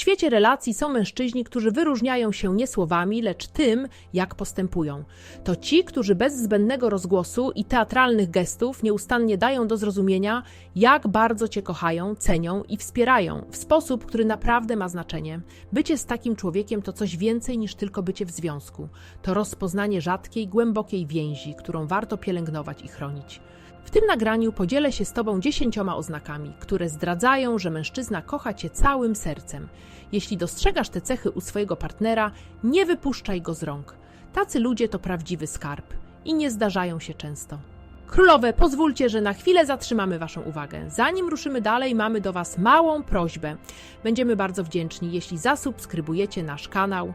świecie relacji są mężczyźni, którzy wyróżniają się nie słowami, lecz tym, jak postępują. To ci, którzy bez zbędnego rozgłosu i teatralnych gestów nieustannie dają do zrozumienia, jak bardzo cię kochają, cenią i wspierają w sposób, który naprawdę ma znaczenie. Bycie z takim człowiekiem to coś więcej niż tylko bycie w związku. To rozpoznanie rzadkiej, głębokiej więzi, którą warto pielęgnować i chronić. W tym nagraniu podzielę się z Tobą dziesięcioma oznakami, które zdradzają, że mężczyzna kocha Cię całym sercem. Jeśli dostrzegasz te cechy u swojego partnera, nie wypuszczaj go z rąk. Tacy ludzie to prawdziwy skarb i nie zdarzają się często. Królowe, pozwólcie, że na chwilę zatrzymamy Waszą uwagę. Zanim ruszymy dalej, mamy do Was małą prośbę. Będziemy bardzo wdzięczni, jeśli zasubskrybujecie nasz kanał.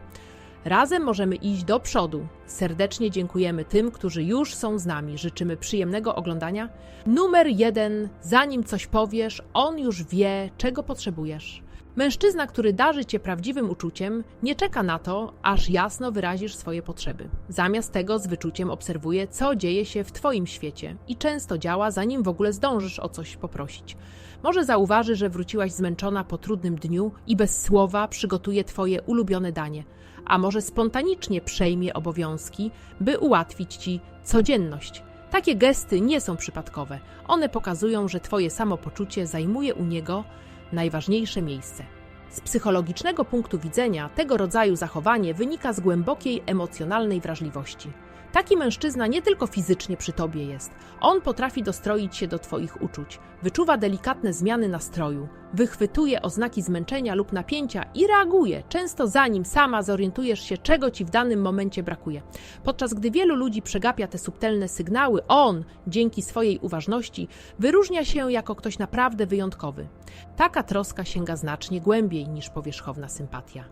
Razem możemy iść do przodu. Serdecznie dziękujemy tym, którzy już są z nami. Życzymy przyjemnego oglądania. Numer jeden, zanim coś powiesz, on już wie, czego potrzebujesz. Mężczyzna, który darzy cię prawdziwym uczuciem, nie czeka na to, aż jasno wyrazisz swoje potrzeby. Zamiast tego z wyczuciem obserwuje, co dzieje się w twoim świecie i często działa, zanim w ogóle zdążysz o coś poprosić. Może zauważy, że wróciłaś zmęczona po trudnym dniu i bez słowa przygotuje twoje ulubione danie – a może spontanicznie przejmie obowiązki, by ułatwić ci codzienność. Takie gesty nie są przypadkowe. One pokazują, że Twoje samopoczucie zajmuje u niego najważniejsze miejsce. Z psychologicznego punktu widzenia tego rodzaju zachowanie wynika z głębokiej emocjonalnej wrażliwości. Taki mężczyzna nie tylko fizycznie przy tobie jest, on potrafi dostroić się do twoich uczuć, wyczuwa delikatne zmiany nastroju, wychwytuje oznaki zmęczenia lub napięcia i reaguje, często zanim sama zorientujesz się, czego ci w danym momencie brakuje. Podczas gdy wielu ludzi przegapia te subtelne sygnały, on, dzięki swojej uważności, wyróżnia się jako ktoś naprawdę wyjątkowy. Taka troska sięga znacznie głębiej niż powierzchowna sympatia.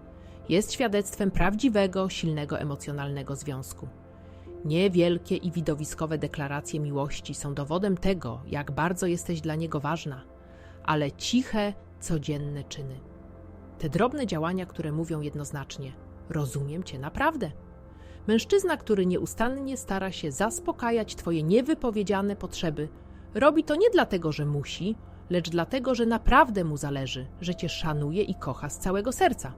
Jest świadectwem prawdziwego, silnego emocjonalnego związku. Niewielkie i widowiskowe deklaracje miłości są dowodem tego, jak bardzo jesteś dla niego ważna, ale ciche, codzienne czyny. Te drobne działania, które mówią jednoznacznie: Rozumiem cię naprawdę. Mężczyzna, który nieustannie stara się zaspokajać twoje niewypowiedziane potrzeby, robi to nie dlatego, że musi, lecz dlatego, że naprawdę mu zależy, że cię szanuje i kocha z całego serca.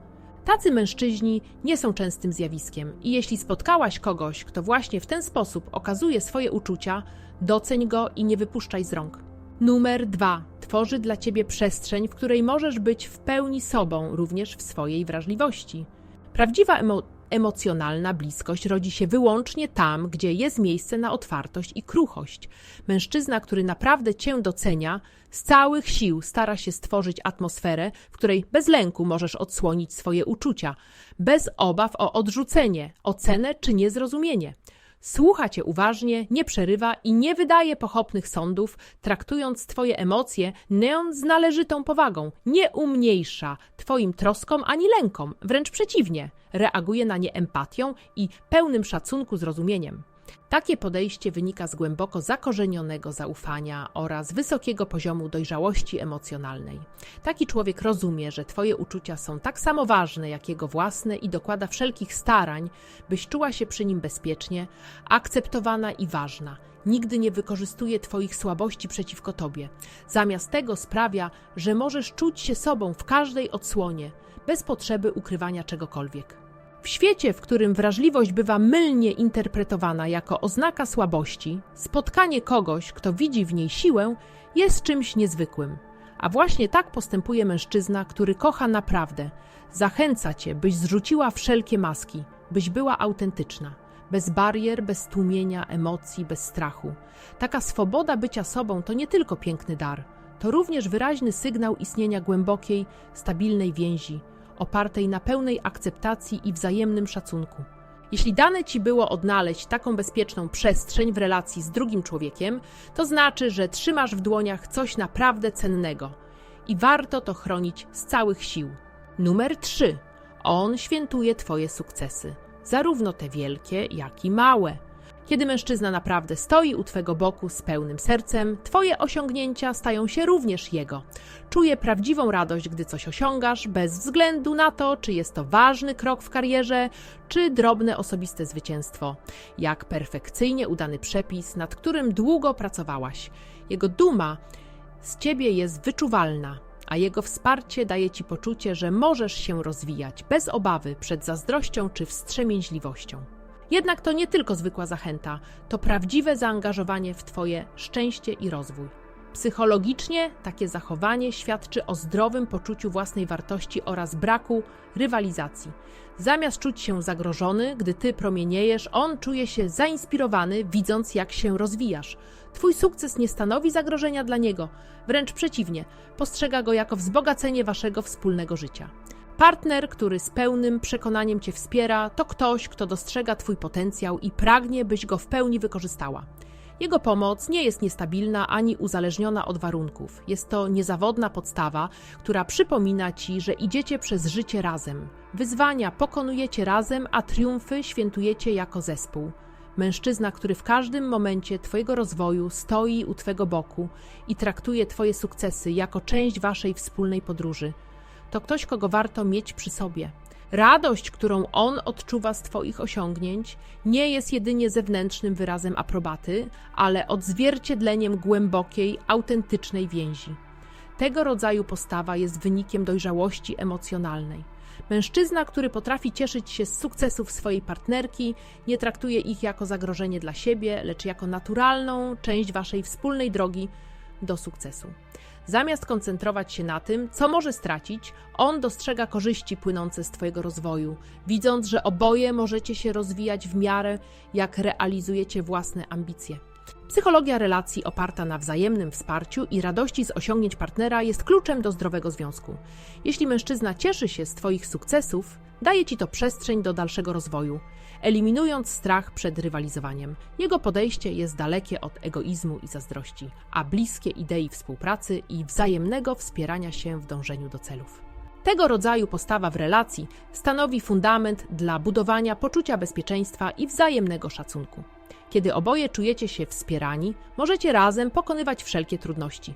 Tacy mężczyźni nie są częstym zjawiskiem i jeśli spotkałaś kogoś, kto właśnie w ten sposób okazuje swoje uczucia, doceń go i nie wypuszczaj z rąk. Numer dwa. Tworzy dla ciebie przestrzeń, w której możesz być w pełni sobą, również w swojej wrażliwości. Prawdziwa emo Emocjonalna bliskość rodzi się wyłącznie tam, gdzie jest miejsce na otwartość i kruchość. Mężczyzna, który naprawdę cię docenia, z całych sił stara się stworzyć atmosferę, w której bez lęku możesz odsłonić swoje uczucia, bez obaw o odrzucenie, ocenę czy niezrozumienie. Słucha cię uważnie, nie przerywa i nie wydaje pochopnych sądów, traktując twoje emocje neon z należytą powagą, nie umniejsza twoim troskom ani lękom, wręcz przeciwnie, reaguje na nie empatią i pełnym szacunku zrozumieniem. Takie podejście wynika z głęboko zakorzenionego zaufania oraz wysokiego poziomu dojrzałości emocjonalnej. Taki człowiek rozumie, że Twoje uczucia są tak samo ważne jak jego własne i dokłada wszelkich starań, byś czuła się przy nim bezpiecznie, akceptowana i ważna. Nigdy nie wykorzystuje Twoich słabości przeciwko Tobie. Zamiast tego sprawia, że możesz czuć się sobą w każdej odsłonie, bez potrzeby ukrywania czegokolwiek. W świecie, w którym wrażliwość bywa mylnie interpretowana jako oznaka słabości, spotkanie kogoś, kto widzi w niej siłę, jest czymś niezwykłym. A właśnie tak postępuje mężczyzna, który kocha naprawdę. Zachęca cię, byś zrzuciła wszelkie maski, byś była autentyczna, bez barier, bez tłumienia emocji, bez strachu. Taka swoboda bycia sobą to nie tylko piękny dar, to również wyraźny sygnał istnienia głębokiej, stabilnej więzi opartej na pełnej akceptacji i wzajemnym szacunku. Jeśli dane ci było odnaleźć taką bezpieczną przestrzeń w relacji z drugim człowiekiem, to znaczy, że trzymasz w dłoniach coś naprawdę cennego i warto to chronić z całych sił. Numer 3. On świętuje Twoje sukcesy, zarówno te wielkie, jak i małe. Kiedy mężczyzna naprawdę stoi u Twego boku z pełnym sercem, Twoje osiągnięcia stają się również jego. Czuje prawdziwą radość, gdy coś osiągasz, bez względu na to, czy jest to ważny krok w karierze, czy drobne osobiste zwycięstwo. Jak perfekcyjnie udany przepis, nad którym długo pracowałaś. Jego duma z Ciebie jest wyczuwalna a jego wsparcie daje ci poczucie, że możesz się rozwijać bez obawy przed zazdrością czy wstrzemięźliwością. Jednak to nie tylko zwykła zachęta, to prawdziwe zaangażowanie w Twoje szczęście i rozwój. Psychologicznie takie zachowanie świadczy o zdrowym poczuciu własnej wartości oraz braku rywalizacji. Zamiast czuć się zagrożony, gdy ty promieniejesz, on czuje się zainspirowany, widząc jak się rozwijasz. Twój sukces nie stanowi zagrożenia dla niego, wręcz przeciwnie, postrzega go jako wzbogacenie waszego wspólnego życia. Partner, który z pełnym przekonaniem cię wspiera, to ktoś, kto dostrzega twój potencjał i pragnie, byś go w pełni wykorzystała. Jego pomoc nie jest niestabilna ani uzależniona od warunków. Jest to niezawodna podstawa, która przypomina ci, że idziecie przez życie razem. Wyzwania pokonujecie razem, a triumfy świętujecie jako zespół. Mężczyzna, który w każdym momencie Twojego rozwoju stoi u Twego boku i traktuje Twoje sukcesy jako część Waszej wspólnej podróży. To ktoś, kogo warto mieć przy sobie. Radość, którą on odczuwa z Twoich osiągnięć, nie jest jedynie zewnętrznym wyrazem aprobaty, ale odzwierciedleniem głębokiej, autentycznej więzi. Tego rodzaju postawa jest wynikiem dojrzałości emocjonalnej. Mężczyzna, który potrafi cieszyć się z sukcesów swojej partnerki, nie traktuje ich jako zagrożenie dla siebie, lecz jako naturalną część waszej wspólnej drogi do sukcesu. Zamiast koncentrować się na tym, co może stracić, on dostrzega korzyści płynące z Twojego rozwoju, widząc, że oboje możecie się rozwijać w miarę, jak realizujecie własne ambicje. Psychologia relacji oparta na wzajemnym wsparciu i radości z osiągnięć partnera jest kluczem do zdrowego związku. Jeśli mężczyzna cieszy się z Twoich sukcesów, daje Ci to przestrzeń do dalszego rozwoju, eliminując strach przed rywalizowaniem. Jego podejście jest dalekie od egoizmu i zazdrości, a bliskie idei współpracy i wzajemnego wspierania się w dążeniu do celów. Tego rodzaju postawa w relacji stanowi fundament dla budowania poczucia bezpieczeństwa i wzajemnego szacunku. Kiedy oboje czujecie się wspierani, możecie razem pokonywać wszelkie trudności,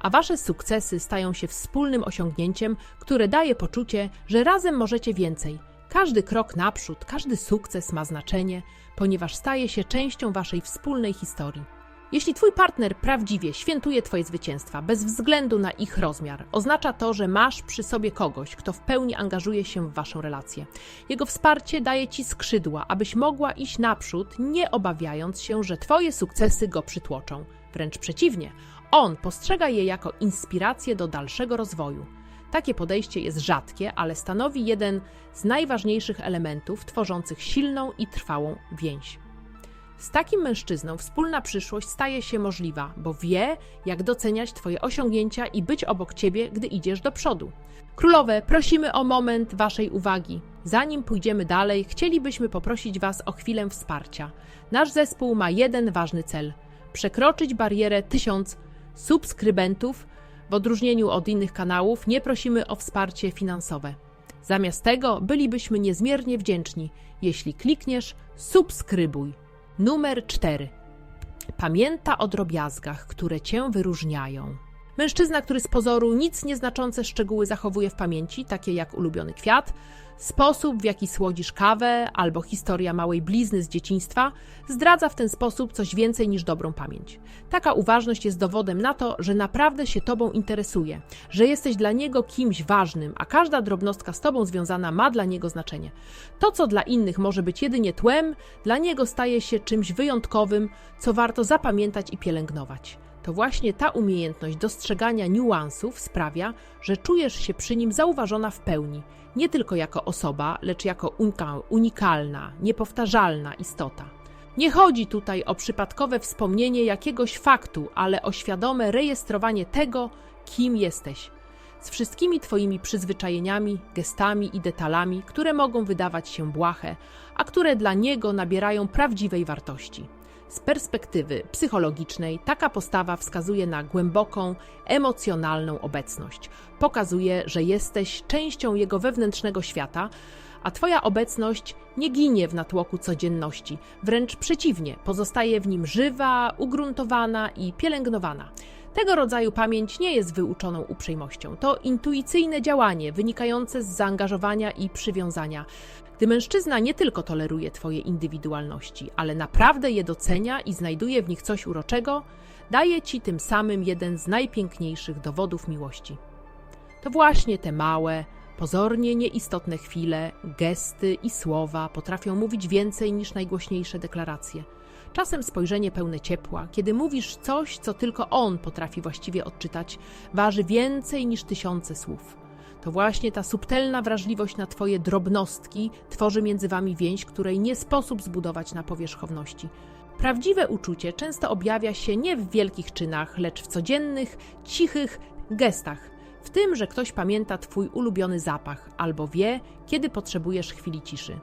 a wasze sukcesy stają się wspólnym osiągnięciem, które daje poczucie, że razem możecie więcej. Każdy krok naprzód, każdy sukces ma znaczenie, ponieważ staje się częścią waszej wspólnej historii. Jeśli twój partner prawdziwie świętuje twoje zwycięstwa, bez względu na ich rozmiar, oznacza to, że masz przy sobie kogoś, kto w pełni angażuje się w waszą relację. Jego wsparcie daje ci skrzydła, abyś mogła iść naprzód, nie obawiając się, że twoje sukcesy go przytłoczą. Wręcz przeciwnie, on postrzega je jako inspirację do dalszego rozwoju. Takie podejście jest rzadkie, ale stanowi jeden z najważniejszych elementów tworzących silną i trwałą więź. Z takim mężczyzną wspólna przyszłość staje się możliwa, bo wie, jak doceniać Twoje osiągnięcia i być obok Ciebie, gdy idziesz do przodu. Królowe, prosimy o moment Waszej uwagi. Zanim pójdziemy dalej, chcielibyśmy poprosić Was o chwilę wsparcia. Nasz zespół ma jeden ważny cel: przekroczyć barierę 1000 subskrybentów. W odróżnieniu od innych kanałów, nie prosimy o wsparcie finansowe. Zamiast tego bylibyśmy niezmiernie wdzięczni, jeśli klikniesz subskrybuj. Numer 4. Pamięta o drobiazgach, które cię wyróżniają. Mężczyzna, który z pozoru nic nieznaczące szczegóły zachowuje w pamięci, takie jak ulubiony kwiat, sposób w jaki słodzisz kawę albo historia małej blizny z dzieciństwa, zdradza w ten sposób coś więcej niż dobrą pamięć. Taka uważność jest dowodem na to, że naprawdę się tobą interesuje, że jesteś dla niego kimś ważnym, a każda drobnostka z tobą związana ma dla niego znaczenie. To, co dla innych może być jedynie tłem, dla niego staje się czymś wyjątkowym, co warto zapamiętać i pielęgnować to właśnie ta umiejętność dostrzegania niuansów sprawia, że czujesz się przy nim zauważona w pełni, nie tylko jako osoba, lecz jako unikalna, niepowtarzalna istota. Nie chodzi tutaj o przypadkowe wspomnienie jakiegoś faktu, ale o świadome rejestrowanie tego, kim jesteś. Z wszystkimi Twoimi przyzwyczajeniami, gestami i detalami, które mogą wydawać się błahe, a które dla niego nabierają prawdziwej wartości. Z perspektywy psychologicznej taka postawa wskazuje na głęboką, emocjonalną obecność. Pokazuje, że jesteś częścią jego wewnętrznego świata, a Twoja obecność nie ginie w natłoku codzienności, wręcz przeciwnie, pozostaje w nim żywa, ugruntowana i pielęgnowana. Tego rodzaju pamięć nie jest wyuczoną uprzejmością. To intuicyjne działanie wynikające z zaangażowania i przywiązania. Gdy mężczyzna nie tylko toleruje Twoje indywidualności, ale naprawdę je docenia i znajduje w nich coś uroczego, daje Ci tym samym jeden z najpiękniejszych dowodów miłości. To właśnie te małe, pozornie nieistotne chwile, gesty i słowa potrafią mówić więcej niż najgłośniejsze deklaracje. Czasem spojrzenie pełne ciepła, kiedy mówisz coś, co tylko on potrafi właściwie odczytać, waży więcej niż tysiące słów. To właśnie ta subtelna wrażliwość na Twoje drobnostki tworzy między Wami więź, której nie sposób zbudować na powierzchowności. Prawdziwe uczucie często objawia się nie w wielkich czynach, lecz w codziennych, cichych gestach. W tym, że ktoś pamięta Twój ulubiony zapach albo wie, kiedy potrzebujesz chwili ciszy.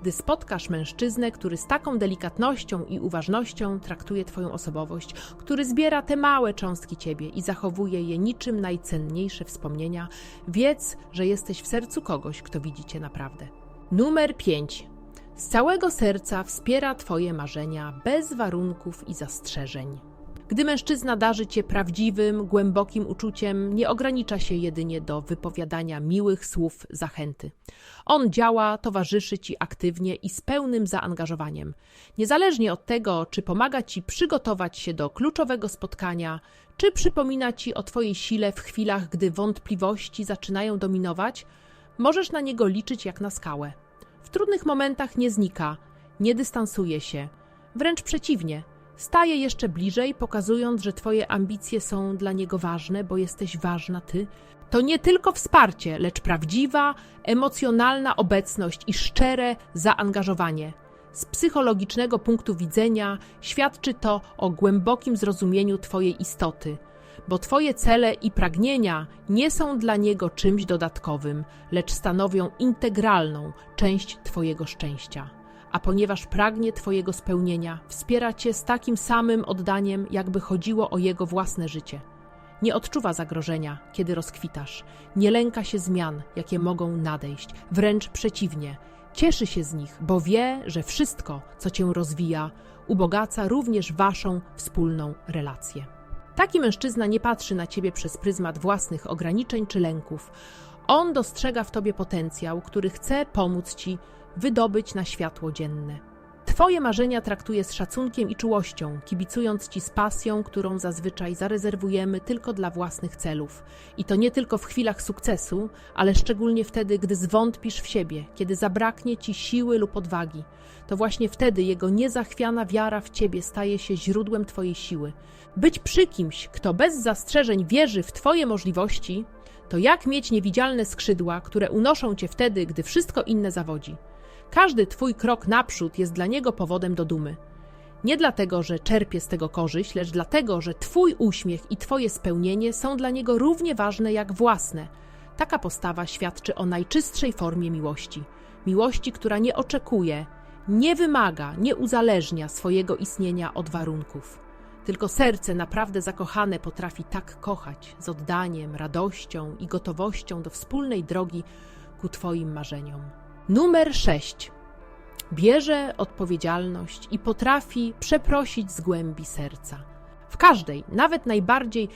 Gdy spotkasz mężczyznę, który z taką delikatnością i uważnością traktuje Twoją osobowość, który zbiera te małe cząstki Ciebie i zachowuje je niczym najcenniejsze wspomnienia, wiedz, że jesteś w sercu kogoś, kto widzi Cię naprawdę. Numer 5. Z całego serca wspiera Twoje marzenia bez warunków i zastrzeżeń. Gdy mężczyzna darzy cię prawdziwym, głębokim uczuciem, nie ogranicza się jedynie do wypowiadania miłych słów zachęty. On działa, towarzyszy ci aktywnie i z pełnym zaangażowaniem. Niezależnie od tego, czy pomaga ci przygotować się do kluczowego spotkania, czy przypomina ci o twojej sile w chwilach, gdy wątpliwości zaczynają dominować, możesz na niego liczyć jak na skałę. W trudnych momentach nie znika, nie dystansuje się, wręcz przeciwnie – Staje jeszcze bliżej, pokazując, że Twoje ambicje są dla niego ważne, bo jesteś ważna Ty. To nie tylko wsparcie, lecz prawdziwa, emocjonalna obecność i szczere zaangażowanie. Z psychologicznego punktu widzenia świadczy to o głębokim zrozumieniu Twojej istoty, bo Twoje cele i pragnienia nie są dla niego czymś dodatkowym, lecz stanowią integralną część Twojego szczęścia a ponieważ pragnie Twojego spełnienia, wspiera Cię z takim samym oddaniem, jakby chodziło o Jego własne życie. Nie odczuwa zagrożenia, kiedy rozkwitasz, nie lęka się zmian, jakie mogą nadejść, wręcz przeciwnie, cieszy się z nich, bo wie, że wszystko, co Cię rozwija, ubogaca również Waszą wspólną relację. Taki mężczyzna nie patrzy na Ciebie przez pryzmat własnych ograniczeń czy lęków. On dostrzega w Tobie potencjał, który chce pomóc Ci wydobyć na światło dzienne. Twoje marzenia traktuje z szacunkiem i czułością, kibicując ci z pasją, którą zazwyczaj zarezerwujemy tylko dla własnych celów. I to nie tylko w chwilach sukcesu, ale szczególnie wtedy, gdy zwątpisz w siebie, kiedy zabraknie ci siły lub odwagi. To właśnie wtedy jego niezachwiana wiara w ciebie staje się źródłem twojej siły. Być przy kimś, kto bez zastrzeżeń wierzy w twoje możliwości, to jak mieć niewidzialne skrzydła, które unoszą cię wtedy, gdy wszystko inne zawodzi. Każdy Twój krok naprzód jest dla niego powodem do dumy. Nie dlatego, że czerpie z tego korzyść, lecz dlatego, że Twój uśmiech i Twoje spełnienie są dla niego równie ważne jak własne. Taka postawa świadczy o najczystszej formie miłości. Miłości, która nie oczekuje, nie wymaga, nie uzależnia swojego istnienia od warunków. Tylko serce naprawdę zakochane potrafi tak kochać, z oddaniem, radością i gotowością do wspólnej drogi ku Twoim marzeniom. Numer 6. Bierze odpowiedzialność i potrafi przeprosić z głębi serca. W każdej, nawet najbardziej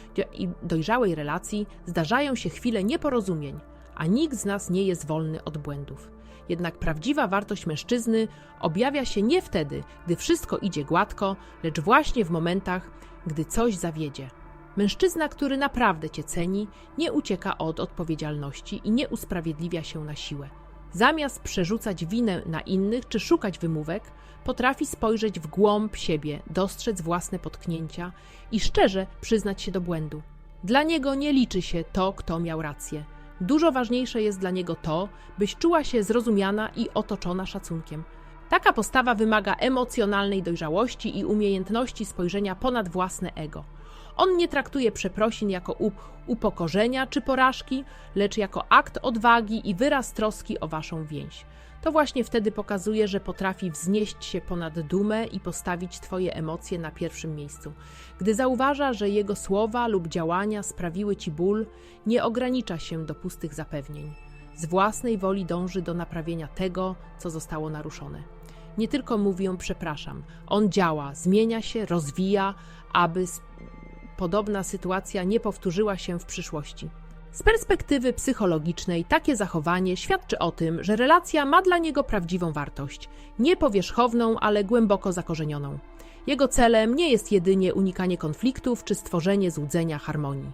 dojrzałej relacji zdarzają się chwile nieporozumień, a nikt z nas nie jest wolny od błędów. Jednak prawdziwa wartość mężczyzny objawia się nie wtedy, gdy wszystko idzie gładko, lecz właśnie w momentach, gdy coś zawiedzie. Mężczyzna, który naprawdę cię ceni, nie ucieka od odpowiedzialności i nie usprawiedliwia się na siłę. Zamiast przerzucać winę na innych czy szukać wymówek, potrafi spojrzeć w głąb siebie, dostrzec własne potknięcia i szczerze przyznać się do błędu. Dla niego nie liczy się to, kto miał rację. Dużo ważniejsze jest dla niego to, byś czuła się zrozumiana i otoczona szacunkiem. Taka postawa wymaga emocjonalnej dojrzałości i umiejętności spojrzenia ponad własne ego. On nie traktuje przeprosin jako upokorzenia czy porażki, lecz jako akt odwagi i wyraz troski o waszą więź. To właśnie wtedy pokazuje, że potrafi wznieść się ponad dumę i postawić Twoje emocje na pierwszym miejscu. Gdy zauważa, że jego słowa lub działania sprawiły Ci ból, nie ogranicza się do pustych zapewnień. Z własnej woli dąży do naprawienia tego, co zostało naruszone. Nie tylko mówią przepraszam, on działa, zmienia się, rozwija, aby podobna sytuacja nie powtórzyła się w przyszłości. Z perspektywy psychologicznej takie zachowanie świadczy o tym, że relacja ma dla niego prawdziwą wartość, nie powierzchowną, ale głęboko zakorzenioną. Jego celem nie jest jedynie unikanie konfliktów czy stworzenie złudzenia harmonii.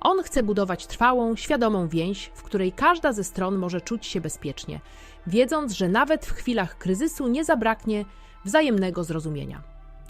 On chce budować trwałą, świadomą więź, w której każda ze stron może czuć się bezpiecznie, wiedząc, że nawet w chwilach kryzysu nie zabraknie wzajemnego zrozumienia.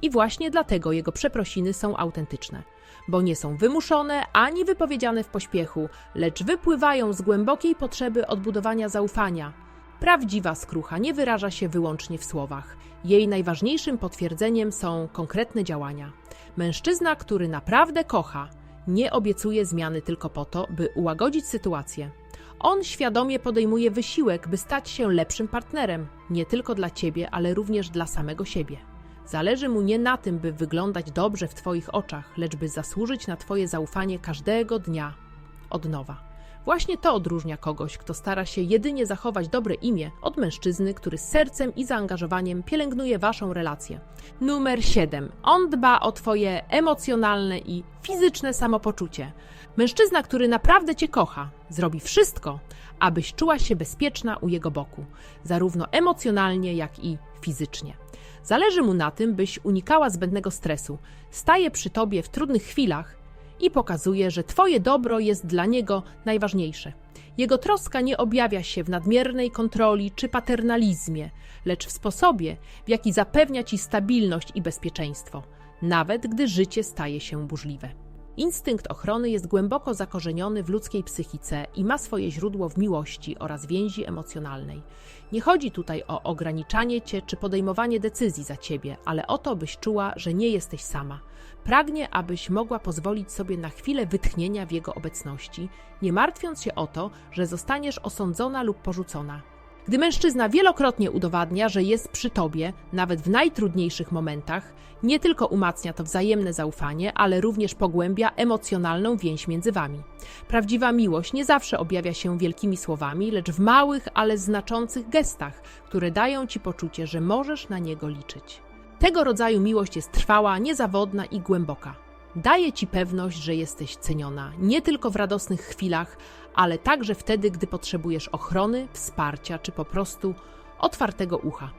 I właśnie dlatego jego przeprosiny są autentyczne, bo nie są wymuszone ani wypowiedziane w pośpiechu, lecz wypływają z głębokiej potrzeby odbudowania zaufania. Prawdziwa skrucha nie wyraża się wyłącznie w słowach. Jej najważniejszym potwierdzeniem są konkretne działania. Mężczyzna, który naprawdę kocha, nie obiecuje zmiany tylko po to, by ułagodzić sytuację. On świadomie podejmuje wysiłek, by stać się lepszym partnerem, nie tylko dla ciebie, ale również dla samego siebie. Zależy mu nie na tym, by wyglądać dobrze w Twoich oczach, lecz by zasłużyć na Twoje zaufanie każdego dnia od nowa. Właśnie to odróżnia kogoś, kto stara się jedynie zachować dobre imię, od mężczyzny, który z sercem i zaangażowaniem pielęgnuje Waszą relację. Numer 7. On dba o Twoje emocjonalne i fizyczne samopoczucie. Mężczyzna, który naprawdę Cię kocha, zrobi wszystko, abyś czuła się bezpieczna u jego boku, zarówno emocjonalnie, jak i fizycznie. Zależy mu na tym, byś unikała zbędnego stresu. Staje przy tobie w trudnych chwilach i pokazuje, że twoje dobro jest dla niego najważniejsze. Jego troska nie objawia się w nadmiernej kontroli czy paternalizmie, lecz w sposobie, w jaki zapewnia ci stabilność i bezpieczeństwo, nawet gdy życie staje się burzliwe. Instynkt ochrony jest głęboko zakorzeniony w ludzkiej psychice i ma swoje źródło w miłości oraz więzi emocjonalnej. Nie chodzi tutaj o ograniczanie cię czy podejmowanie decyzji za ciebie, ale o to, byś czuła, że nie jesteś sama. Pragnie, abyś mogła pozwolić sobie na chwilę wytchnienia w jego obecności, nie martwiąc się o to, że zostaniesz osądzona lub porzucona. Gdy mężczyzna wielokrotnie udowadnia, że jest przy tobie, nawet w najtrudniejszych momentach, nie tylko umacnia to wzajemne zaufanie, ale również pogłębia emocjonalną więź między wami. Prawdziwa miłość nie zawsze objawia się wielkimi słowami, lecz w małych, ale znaczących gestach, które dają ci poczucie, że możesz na niego liczyć. Tego rodzaju miłość jest trwała, niezawodna i głęboka. Daje ci pewność, że jesteś ceniona nie tylko w radosnych chwilach, ale także wtedy, gdy potrzebujesz ochrony, wsparcia czy po prostu otwartego ucha.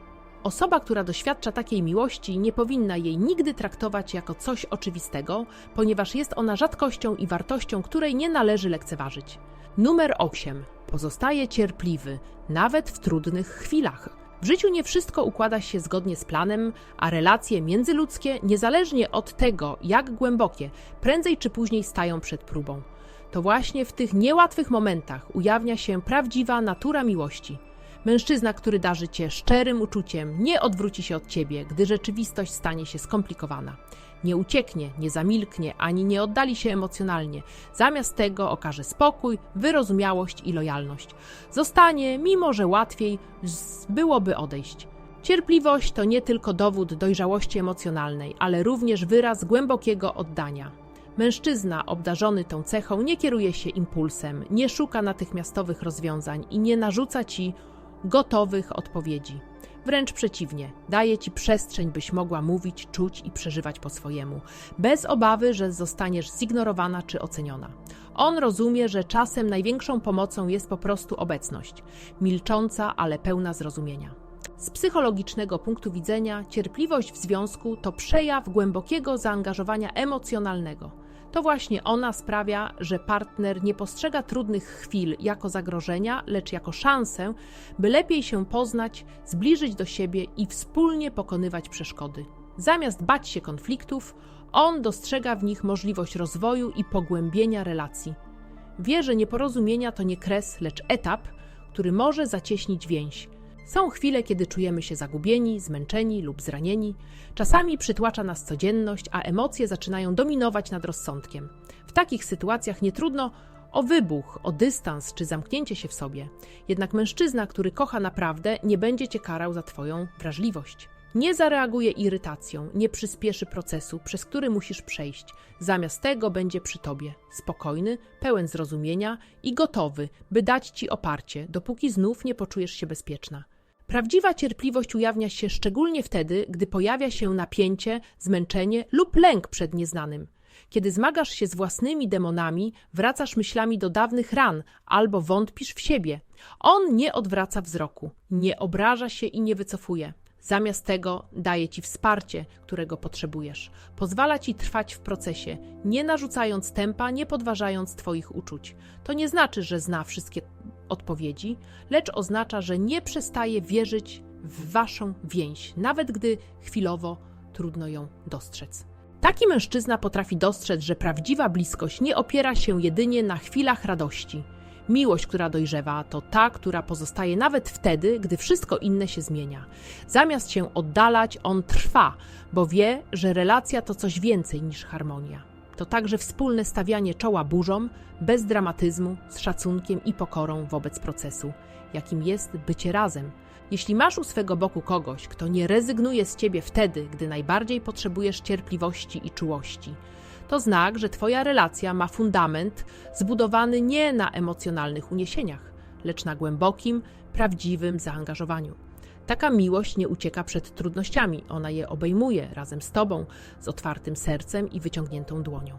Osoba, która doświadcza takiej miłości, nie powinna jej nigdy traktować jako coś oczywistego, ponieważ jest ona rzadkością i wartością, której nie należy lekceważyć. Numer 8. Pozostaje cierpliwy, nawet w trudnych chwilach. W życiu nie wszystko układa się zgodnie z planem, a relacje międzyludzkie, niezależnie od tego, jak głębokie, prędzej czy później stają przed próbą. To właśnie w tych niełatwych momentach ujawnia się prawdziwa natura miłości. Mężczyzna, który darzy cię szczerym uczuciem, nie odwróci się od ciebie, gdy rzeczywistość stanie się skomplikowana. Nie ucieknie, nie zamilknie, ani nie oddali się emocjonalnie. Zamiast tego okaże spokój, wyrozumiałość i lojalność. Zostanie, mimo że łatwiej byłoby odejść. Cierpliwość to nie tylko dowód dojrzałości emocjonalnej, ale również wyraz głębokiego oddania. Mężczyzna obdarzony tą cechą nie kieruje się impulsem, nie szuka natychmiastowych rozwiązań i nie narzuca ci gotowych odpowiedzi. Wręcz przeciwnie, daje ci przestrzeń, byś mogła mówić, czuć i przeżywać po swojemu, bez obawy, że zostaniesz zignorowana czy oceniona. On rozumie, że czasem największą pomocą jest po prostu obecność, milcząca, ale pełna zrozumienia. Z psychologicznego punktu widzenia, cierpliwość w związku to przejaw głębokiego zaangażowania emocjonalnego to właśnie ona sprawia, że partner nie postrzega trudnych chwil jako zagrożenia, lecz jako szansę, by lepiej się poznać, zbliżyć do siebie i wspólnie pokonywać przeszkody. Zamiast bać się konfliktów, on dostrzega w nich możliwość rozwoju i pogłębienia relacji. Wie, że nieporozumienia to nie kres, lecz etap, który może zacieśnić więź, są chwile, kiedy czujemy się zagubieni, zmęczeni lub zranieni. Czasami przytłacza nas codzienność, a emocje zaczynają dominować nad rozsądkiem. W takich sytuacjach nie trudno o wybuch, o dystans czy zamknięcie się w sobie. Jednak mężczyzna, który kocha naprawdę, nie będzie cię karał za twoją wrażliwość. Nie zareaguje irytacją, nie przyspieszy procesu, przez który musisz przejść. Zamiast tego będzie przy tobie, spokojny, pełen zrozumienia i gotowy, by dać ci oparcie, dopóki znów nie poczujesz się bezpieczna. Prawdziwa cierpliwość ujawnia się szczególnie wtedy, gdy pojawia się napięcie, zmęczenie lub lęk przed nieznanym. Kiedy zmagasz się z własnymi demonami, wracasz myślami do dawnych ran albo wątpisz w siebie. On nie odwraca wzroku, nie obraża się i nie wycofuje. Zamiast tego daje ci wsparcie, którego potrzebujesz. Pozwala ci trwać w procesie, nie narzucając tempa, nie podważając twoich uczuć. To nie znaczy, że zna wszystkie odpowiedzi, lecz oznacza, że nie przestaje wierzyć w waszą więź, nawet gdy chwilowo trudno ją dostrzec. Taki mężczyzna potrafi dostrzec, że prawdziwa bliskość nie opiera się jedynie na chwilach radości. Miłość, która dojrzewa, to ta, która pozostaje nawet wtedy, gdy wszystko inne się zmienia. Zamiast się oddalać, on trwa, bo wie, że relacja to coś więcej niż harmonia. To także wspólne stawianie czoła burzom, bez dramatyzmu, z szacunkiem i pokorą wobec procesu, jakim jest bycie razem. Jeśli masz u swego boku kogoś, kto nie rezygnuje z ciebie wtedy, gdy najbardziej potrzebujesz cierpliwości i czułości, to znak, że Twoja relacja ma fundament zbudowany nie na emocjonalnych uniesieniach, lecz na głębokim, prawdziwym zaangażowaniu. Taka miłość nie ucieka przed trudnościami, ona je obejmuje razem z Tobą, z otwartym sercem i wyciągniętą dłonią.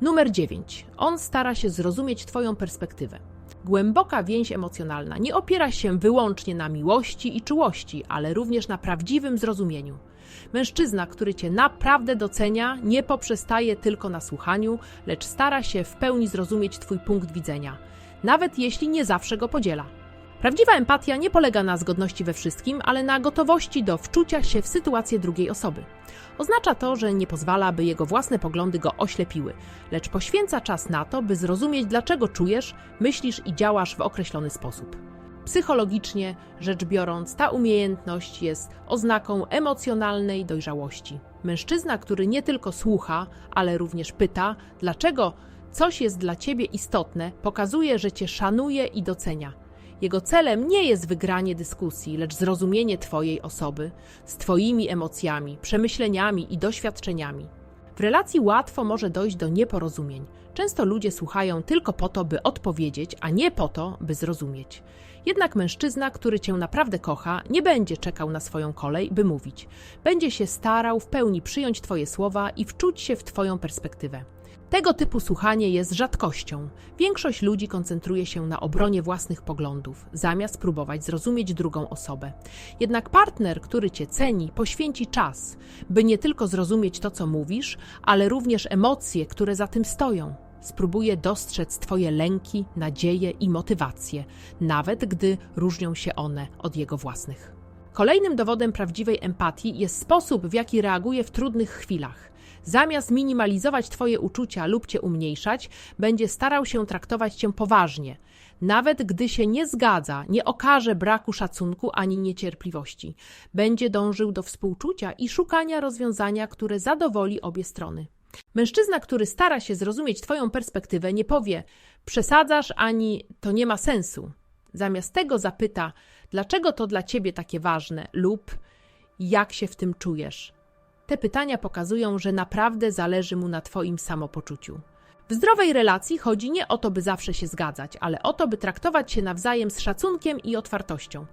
Numer 9. On stara się zrozumieć Twoją perspektywę. Głęboka więź emocjonalna nie opiera się wyłącznie na miłości i czułości, ale również na prawdziwym zrozumieniu. Mężczyzna, który cię naprawdę docenia, nie poprzestaje tylko na słuchaniu, lecz stara się w pełni zrozumieć Twój punkt widzenia, nawet jeśli nie zawsze go podziela. Prawdziwa empatia nie polega na zgodności we wszystkim, ale na gotowości do wczucia się w sytuację drugiej osoby. Oznacza to, że nie pozwala, by jego własne poglądy go oślepiły, lecz poświęca czas na to, by zrozumieć, dlaczego czujesz, myślisz i działasz w określony sposób. Psychologicznie rzecz biorąc, ta umiejętność jest oznaką emocjonalnej dojrzałości. Mężczyzna, który nie tylko słucha, ale również pyta, dlaczego coś jest dla ciebie istotne, pokazuje, że cię szanuje i docenia. Jego celem nie jest wygranie dyskusji, lecz zrozumienie Twojej osoby z Twoimi emocjami, przemyśleniami i doświadczeniami. W relacji łatwo może dojść do nieporozumień. Często ludzie słuchają tylko po to, by odpowiedzieć, a nie po to, by zrozumieć. Jednak mężczyzna, który cię naprawdę kocha, nie będzie czekał na swoją kolej, by mówić. Będzie się starał w pełni przyjąć Twoje słowa i wczuć się w Twoją perspektywę. Tego typu słuchanie jest rzadkością. Większość ludzi koncentruje się na obronie własnych poglądów, zamiast próbować zrozumieć drugą osobę. Jednak partner, który cię ceni, poświęci czas, by nie tylko zrozumieć to, co mówisz, ale również emocje, które za tym stoją. Spróbuje dostrzec Twoje lęki, nadzieje i motywacje, nawet gdy różnią się one od jego własnych. Kolejnym dowodem prawdziwej empatii jest sposób, w jaki reaguje w trudnych chwilach. Zamiast minimalizować Twoje uczucia lub Cię umniejszać, będzie starał się traktować Cię poważnie. Nawet gdy się nie zgadza, nie okaże braku szacunku ani niecierpliwości. Będzie dążył do współczucia i szukania rozwiązania, które zadowoli obie strony. Mężczyzna, który stara się zrozumieć Twoją perspektywę, nie powie: Przesadzasz ani to nie ma sensu. Zamiast tego zapyta: Dlaczego to dla Ciebie takie ważne lub jak się w tym czujesz? Te pytania pokazują, że naprawdę zależy mu na Twoim samopoczuciu. W zdrowej relacji chodzi nie o to, by zawsze się zgadzać, ale o to, by traktować się nawzajem z szacunkiem i otwartością.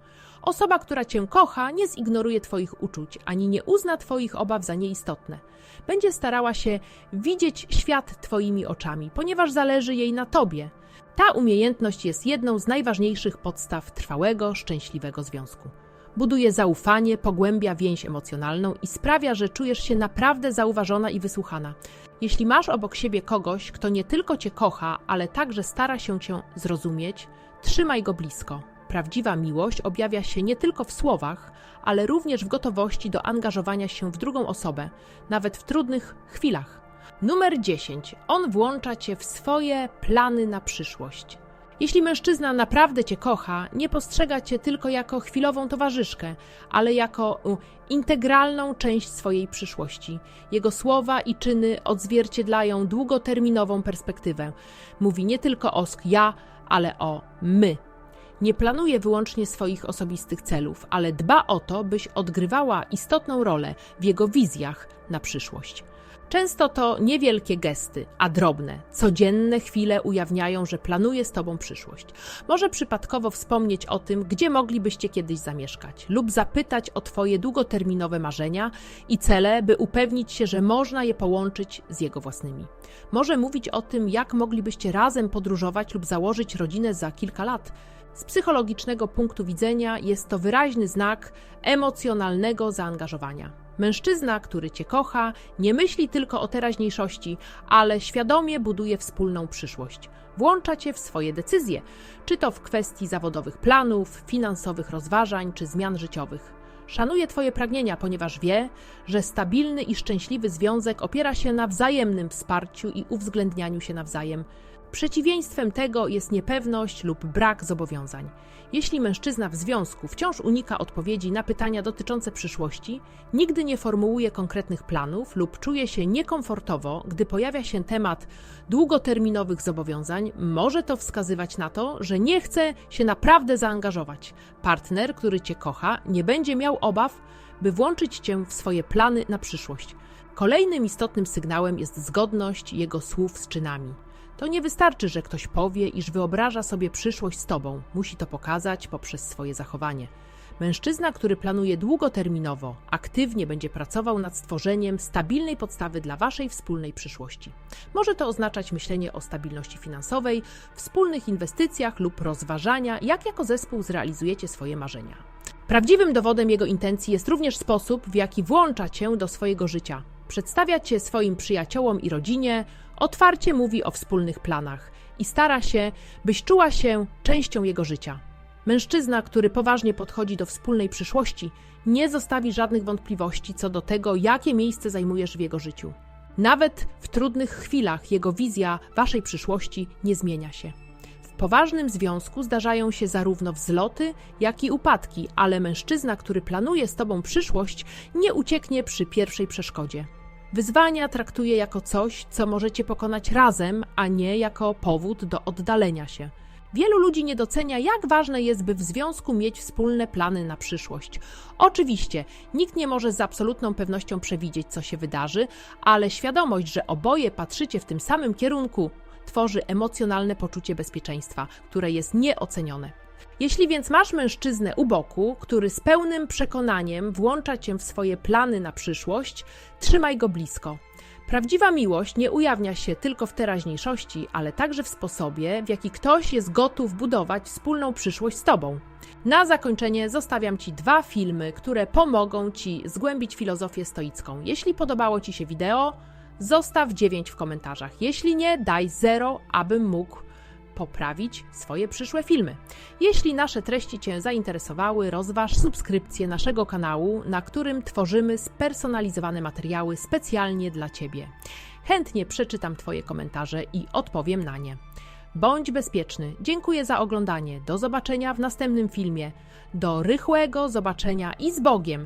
Osoba, która cię kocha, nie zignoruje Twoich uczuć, ani nie uzna Twoich obaw za nieistotne. Będzie starała się widzieć świat Twoimi oczami, ponieważ zależy jej na Tobie. Ta umiejętność jest jedną z najważniejszych podstaw trwałego, szczęśliwego związku. Buduje zaufanie, pogłębia więź emocjonalną i sprawia, że czujesz się naprawdę zauważona i wysłuchana. Jeśli masz obok siebie kogoś, kto nie tylko cię kocha, ale także stara się cię zrozumieć, trzymaj go blisko. Prawdziwa miłość objawia się nie tylko w słowach, ale również w gotowości do angażowania się w drugą osobę, nawet w trudnych chwilach. Numer 10. On włącza cię w swoje plany na przyszłość. Jeśli mężczyzna naprawdę cię kocha, nie postrzega cię tylko jako chwilową towarzyszkę, ale jako integralną część swojej przyszłości. Jego słowa i czyny odzwierciedlają długoterminową perspektywę. Mówi nie tylko o ja, ale o my. Nie planuje wyłącznie swoich osobistych celów, ale dba o to, byś odgrywała istotną rolę w jego wizjach na przyszłość. Często to niewielkie gesty, a drobne, codzienne chwile ujawniają, że planuje z Tobą przyszłość. Może przypadkowo wspomnieć o tym, gdzie moglibyście kiedyś zamieszkać, lub zapytać o Twoje długoterminowe marzenia i cele, by upewnić się, że można je połączyć z jego własnymi. Może mówić o tym, jak moglibyście razem podróżować lub założyć rodzinę za kilka lat. Z psychologicznego punktu widzenia jest to wyraźny znak emocjonalnego zaangażowania. Mężczyzna, który cię kocha, nie myśli tylko o teraźniejszości, ale świadomie buduje wspólną przyszłość. Włącza cię w swoje decyzje, czy to w kwestii zawodowych planów, finansowych rozważań czy zmian życiowych. Szanuje Twoje pragnienia, ponieważ wie, że stabilny i szczęśliwy związek opiera się na wzajemnym wsparciu i uwzględnianiu się nawzajem. Przeciwieństwem tego jest niepewność lub brak zobowiązań. Jeśli mężczyzna w związku wciąż unika odpowiedzi na pytania dotyczące przyszłości, nigdy nie formułuje konkretnych planów lub czuje się niekomfortowo, gdy pojawia się temat długoterminowych zobowiązań, może to wskazywać na to, że nie chce się naprawdę zaangażować. Partner, który cię kocha, nie będzie miał obaw, by włączyć cię w swoje plany na przyszłość. Kolejnym istotnym sygnałem jest zgodność jego słów z czynami. To nie wystarczy, że ktoś powie, iż wyobraża sobie przyszłość z tobą. Musi to pokazać poprzez swoje zachowanie. Mężczyzna, który planuje długoterminowo, aktywnie będzie pracował nad stworzeniem stabilnej podstawy dla waszej wspólnej przyszłości. Może to oznaczać myślenie o stabilności finansowej, wspólnych inwestycjach lub rozważania, jak jako zespół zrealizujecie swoje marzenia. Prawdziwym dowodem jego intencji jest również sposób, w jaki włącza cię do swojego życia. Przedstawia cię swoim przyjaciołom i rodzinie, otwarcie mówi o wspólnych planach i stara się, byś czuła się częścią jego życia. Mężczyzna, który poważnie podchodzi do wspólnej przyszłości, nie zostawi żadnych wątpliwości co do tego, jakie miejsce zajmujesz w jego życiu. Nawet w trudnych chwilach jego wizja waszej przyszłości nie zmienia się. W poważnym związku zdarzają się zarówno wzloty, jak i upadki, ale mężczyzna, który planuje z tobą przyszłość, nie ucieknie przy pierwszej przeszkodzie. Wyzwania traktuje jako coś, co możecie pokonać razem, a nie jako powód do oddalenia się. Wielu ludzi nie docenia, jak ważne jest, by w związku mieć wspólne plany na przyszłość. Oczywiście, nikt nie może z absolutną pewnością przewidzieć, co się wydarzy, ale świadomość, że oboje patrzycie w tym samym kierunku, tworzy emocjonalne poczucie bezpieczeństwa, które jest nieocenione. Jeśli więc masz mężczyznę u boku, który z pełnym przekonaniem włącza cię w swoje plany na przyszłość, trzymaj go blisko. Prawdziwa miłość nie ujawnia się tylko w teraźniejszości, ale także w sposobie, w jaki ktoś jest gotów budować wspólną przyszłość z tobą. Na zakończenie zostawiam Ci dwa filmy, które pomogą Ci zgłębić filozofię stoicką. Jeśli podobało Ci się wideo, zostaw 9 w komentarzach. Jeśli nie, daj 0, abym mógł poprawić swoje przyszłe filmy. Jeśli nasze treści Cię zainteresowały, rozważ subskrypcję naszego kanału, na którym tworzymy spersonalizowane materiały specjalnie dla Ciebie. Chętnie przeczytam Twoje komentarze i odpowiem na nie. Bądź bezpieczny. Dziękuję za oglądanie. Do zobaczenia w następnym filmie. Do rychłego zobaczenia i z Bogiem.